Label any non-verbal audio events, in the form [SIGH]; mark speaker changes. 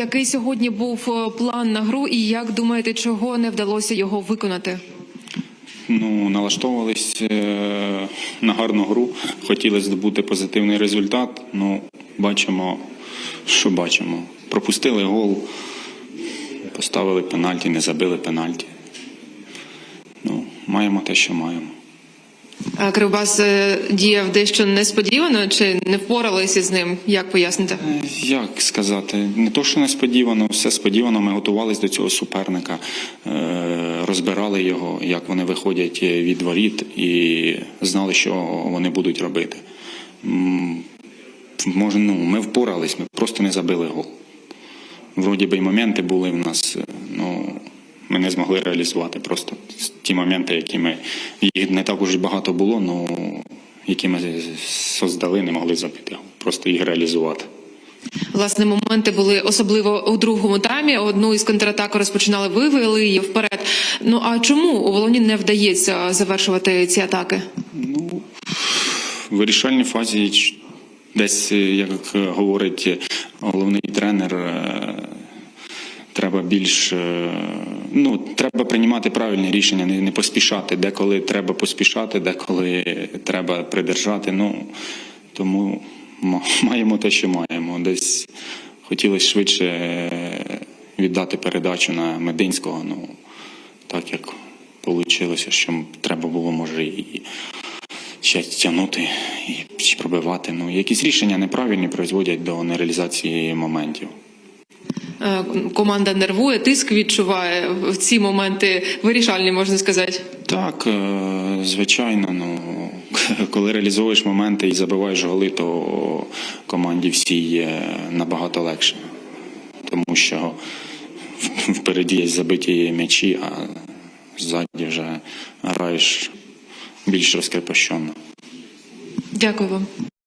Speaker 1: Який сьогодні був е, план на гру, і як думаєте, чого не вдалося його виконати?
Speaker 2: Ну, налаштовувались е, на гарну гру, хотіли здобути позитивний результат. Ну, бачимо, що бачимо. Пропустили гол, поставили пенальті, не забили пенальті. Ну, маємо те, що маємо.
Speaker 1: А Кривбас е, діяв дещо несподівано чи не впоралися з ним? Як поясните?
Speaker 2: Е, Як сказати, не то, що несподівано, все сподівано. Ми готувалися до цього суперника, е, розбирали його, як вони виходять від воріт, і знали, що вони будуть робити. Може, ну, ми впорались, ми просто не забили гол. Вроді би й моменти були в нас, е, ну ми не змогли реалізувати просто ті моменти, які ми їх не так уж і багато було, ну які ми создали, не могли забити. Просто їх реалізувати.
Speaker 1: Власне, моменти були особливо у другому таймі. Одну із контратак розпочинали ви, вели її вперед. Ну а чому у Волоні не вдається завершувати ці атаки?
Speaker 2: Ну, в вирішальній фазі десь, е, як говорить головний тренер, е, треба більш е, ну, треба приймати правильні рішення, не, не поспішати. Деколи треба поспішати, деколи треба придержати. Ну, тому маємо те, що маємо. Десь хотілося швидше е, віддати передачу на Мединського. Ну, так як вийшло, що треба було, може, і ще тягнути і пробивати. Ну, якісь рішення неправильні призводять до нереалізації моментів.
Speaker 1: Е, Команда нервує, тиск відчуває в ці моменти вирішальні, можна сказати.
Speaker 2: Так, е, звичайно, ну [LAUGHS] коли реалізовуєш моменти і забиваєш голи, то команді всій є набагато легше. Тому що [LAUGHS] впереді є забиті м'ячі, а ззаді вже граєш більш розкрепощено.
Speaker 1: Дякую вам.